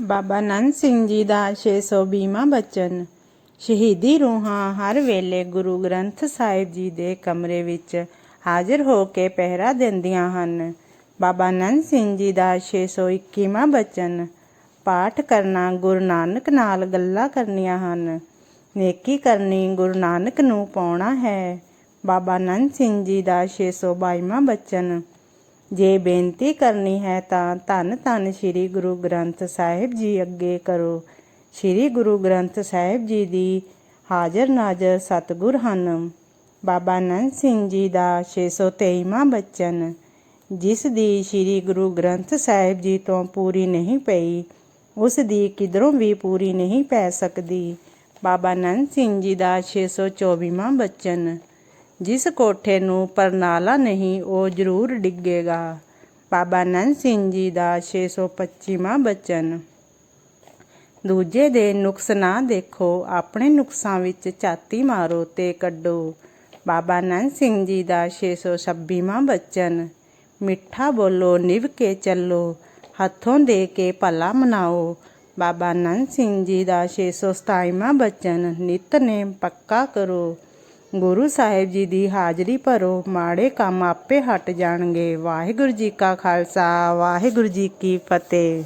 ਬਾਬਾ ਨੰਦ ਸਿੰਘ ਜੀ ਦਾ 620ਵਾਂ ਬਚਨ। ਸ਼ਹੀਦੀ ਰੂਹਾਂ ਹਰ ਵੇਲੇ ਗੁਰੂ ਗ੍ਰੰਥ ਸਾਹਿਬ ਜੀ ਦੇ ਕਮਰੇ ਵਿੱਚ ਹਾਜ਼ਰ ਹੋ ਕੇ ਪਹਿਰਾ ਦਿੰਦੀਆਂ ਹਨ। ਬਾਬਾ ਨੰਦ ਸਿੰਘ ਜੀ ਦਾ 621ਵਾਂ ਬਚਨ। ਪਾਠ ਕਰਨਾ ਗੁਰੂ ਨਾਨਕ ਨਾਲ ਗੱਲਾਂ ਕਰਨੀਆਂ ਹਨ। ਨੇਕੀ ਕਰਨੀ ਗੁਰੂ ਨਾਨਕ ਨੂੰ ਪਾਉਣਾ ਹੈ। ਬਾਬਾ ਨੰਦ ਸਿੰਘ ਜੀ ਦਾ 622ਵਾਂ ਬਚਨ। ਜੇ ਬੇਨਤੀ ਕਰਨੀ ਹੈ ਤਾਂ ਧੰਨ ਧੰਨ ਸ੍ਰੀ ਗੁਰੂ ਗ੍ਰੰਥ ਸਾਹਿਬ ਜੀ ਅੱਗੇ ਕਰੋ। ਸ੍ਰੀ ਗੁਰੂ ਗ੍ਰੰਥ ਸਾਹਿਬ ਜੀ ਦੀ ਹਾਜ਼ਰ ਨਾਜ਼ਰ ਸਤਿਗੁਰ ਹਨ। ਬਾਬਾ ਨੰਦ ਸਿੰਘ ਜੀ ਦਾ 623ਵਾਂ ਬਚਨ, ਜਿਸ ਦੀ ਸ੍ਰੀ ਗੁਰੂ ਗ੍ਰੰਥ ਸਾਹਿਬ ਜੀ ਤੋਂ ਪੂਰੀ ਨਹੀਂ ਪਈ, ਉਸ ਦੀ ਕਿਧਰੋਂ ਵੀ ਪੂਰੀ ਨਹੀਂ ਪੈ ਸਕਦੀ। ਬਾਬਾ ਨੰਦ ਸਿੰਘ ਜੀ ਦਾ 624ਵਾਂ ਬਚਨ ਜਿਸ ਕੋਠੇ ਨੂੰ ਪਰਨਾਲਾ ਨਹੀਂ, ਉਹ ਜ਼ਰੂਰ ਡਿੱਗੇਗਾ। ਬਾਬਾ ਨੰਦ ਸਿੰਘ ਜੀ ਦਾ 625ਵਾਂ ਬਚਨ। ਦੂਜੇ ਦੇ ਨੁਕਸ ਨਾ ਦੇਖੋ, ਆਪਣੇ ਨੁਕਸਾਂ ਵਿੱਚ ਝਾਤੀ ਮਾਰੋ ਤੇ ਕੱਢੋ। ਬਾਬਾ ਨੰਦ ਸਿੰਘ ਜੀ ਦਾ 626ਵਾਂ ਬਚਨ। ਮਿੱਠਾ ਬੋਲੋ, ਨਿਭ ਕੇ ਚੱਲੋ, ਹੱਥੋਂ ਦੇ ਕੇ ਭਲਾ ਮਨਾਓ। ਬਾਬਾ ਨੰਦ ਸਿੰਘ ਜੀ ਦਾ 627ਵਾਂ ਬਚਨ। ਨਿਤਨੇਮ ਪੱਕਾ ਕਰੋ। ਗੁਰੂ ਸਾਹਿਬ ਜੀ ਦੀ ਹਾਜ਼ਰੀ ਭਰੋ, ਮਾੜੇ ਕੰਮ ਆਪੇ ਹਟ ਜਾਣਗੇ। ਵਾਹਿਗੁਰੂ ਜੀ ਕਾ ਖਾਲਸਾ, ਵਾਹਿਗੁਰੂ ਜੀ ਕੀ ਫਤਿਹ।